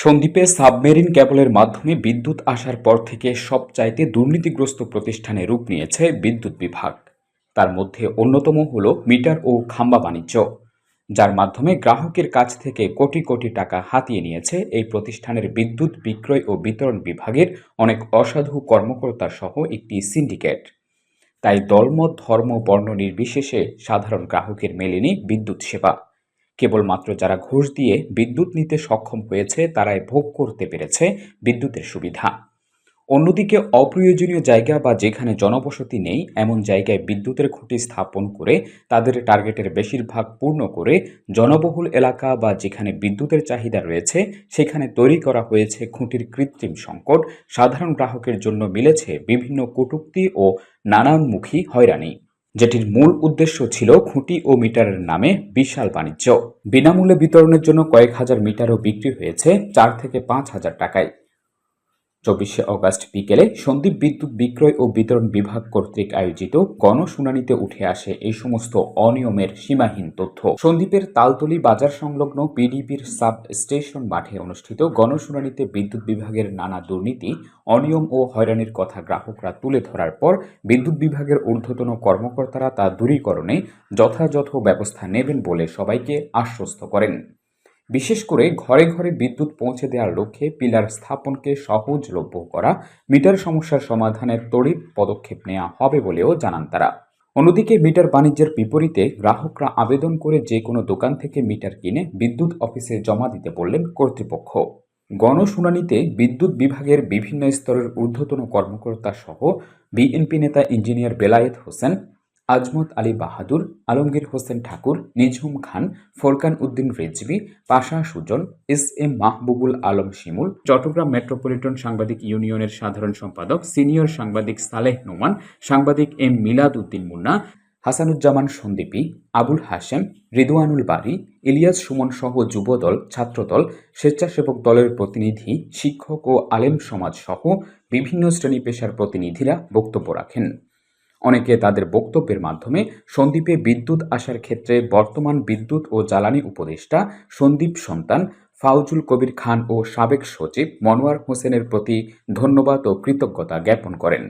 সন্দ্বীপে submarine ক্যাবলের মাধ্যমে বিদ্যুৎ আসার পর থেকে সবচাইতে দুর্নীতিগ্রস্ত প্রতিষ্ঠানে রূপ নিয়েছে বিদ্যুৎ বিভাগ। তার মধ্যে অন্যতম হল মিটার ও খাম্বা বাণিজ্য, যার মাধ্যমে গ্রাহকের কাছ থেকে কোটি কোটি টাকা হাতিয়ে নিয়েছে এই প্রতিষ্ঠানের বিদ্যুৎ বিক্রয় ও বিতরণ বিভাগের অনেক অসাধু কর্মকর্তা সহ একটি সিন্ডিকেট। তাই দলমত, ধর্ম, বর্ণ নির্বিশেষে সাধারণ গ্রাহকের মেলেনি বিদ্যুৎ সেবা। কেবলমাত্র যারা ঘুষ দিয়ে বিদ্যুৎ নিতে সক্ষম হয়েছে, তারাই ভোগ করতে পেরেছে বিদ্যুতের সুবিধা। অন্যদিকে অপ্রয়োজনীয় জায়গা বা যেখানে জনবসতি নেই, এমন জায়গায় বিদ্যুতের খুঁটি স্থাপন করে, তাদের টার্গেটের বেশিরভাগ পূর্ণ করে জনবহুল এলাকা বা যেখানে বিদ্যুতের চাহিদা রয়েছে, সেখানে তৈরি করা হয়েছে খুঁটির কৃত্রিম সংকট। সাধারণ গ্রাহকের জন্য মিলেছে বিভিন্ন কটূক্তি ও নানানমুখী হয়রানি। যেটির মূল উদ্দেশ্য ছিল খুঁটি ও মিটারের নামে বিশাল বাণিজ্য। বিনামূল্যে বিতরণের জন্য কয়েক হাজার মিটারও বিক্রি হয়েছে চার থেকে পাঁচ হাজার টাকায়। চব্বিশে অগস্ট বিকেলে সন্দীপ বিদ্যুৎ বিক্রয় ও বিতরণ বিভাগ কর্তৃক আয়োজিত গণশুনানিতে উঠে আসে এই সমস্ত অনিয়মের সীমাহীন তথ্য। সন্দীপের তালতলি বাজার সংলগ্ন পিডিবির সাব স্টেশন মাঠে অনুষ্ঠিত গণশুনানিতে বিদ্যুৎ বিভাগের নানা দুর্নীতি, অনিয়ম ও হয়রানির কথা গ্রাহকরা তুলে ধরার পর বিদ্যুৎ বিভাগের ঊর্ধ্বতন কর্মকর্তারা তা দূরীকরণে যথাযথ ব্যবস্থা নেবেন বলে সবাইকে আশ্বস্ত করেন। বিশেষ করে ঘরে ঘরে বিদ্যুৎ পৌঁছে দেওয়ার লক্ষ্যে পিলার স্থাপনকে সহজলভ্য করা, মিটার সমস্যার সমাধানের তড়িৎ পদক্ষেপ নেওয়া হবে বলেও জানান তারা। অন্যদিকে মিটার বাণিজ্যের বিপরীতে গ্রাহকরা আবেদন করে যে কোনো দোকান থেকে মিটার কিনে বিদ্যুৎ অফিসে জমা দিতে বললেন কর্তৃপক্ষ। গণশুনানিতে বিদ্যুৎ বিভাগের বিভিন্ন স্তরের ঊর্ধ্বতন কর্মকর্তা সহ বিএনপি নেতা engineer Belayet Hossain Azmat Ali Bahadur, Alamgir Hossain Thakur, Nijhum Khan, Forkan Uddin Rezvi, Pasha Sujan, S M Mahbubul Alam Shimul, Chittagong metropolitan সাংবাদিক ইউনিয়নের সাধারণ সম্পাদক, সিনিয়র সাংবাদিক সালেহ নোমান, সাংবাদিক এম মিলাদ উদ্দিন মুন্না, হাসানুজ্জামান সন্দীপী, আবুল হাশেম রিদুয়ানুল বারী, ইলিয়াস সুমন সহ যুবদল, ছাত্রদল, স্বেচ্ছাসেবক দলের প্রতিনিধি, শিক্ষক ও আলেম সমাজ সহ বিভিন্ন শ্রেণি পেশার প্রতিনিধিরা বক্তব্য রাখেন। অনেকে তাদের বক্তব্যের মাধ্যমে সন্দ্বীপে বিদ্যুৎ আসার ক্ষেত্রে বর্তমান বিদ্যুৎ ও জ্বালানি উপদেষ্টা সন্দীপ সন্তান, ফাউজুল কবির খান ও সাবেক সচিব মনোয়ার হোসেনের প্রতি ধন্যবাদ ও কৃতজ্ঞতা জ্ঞাপন করেন।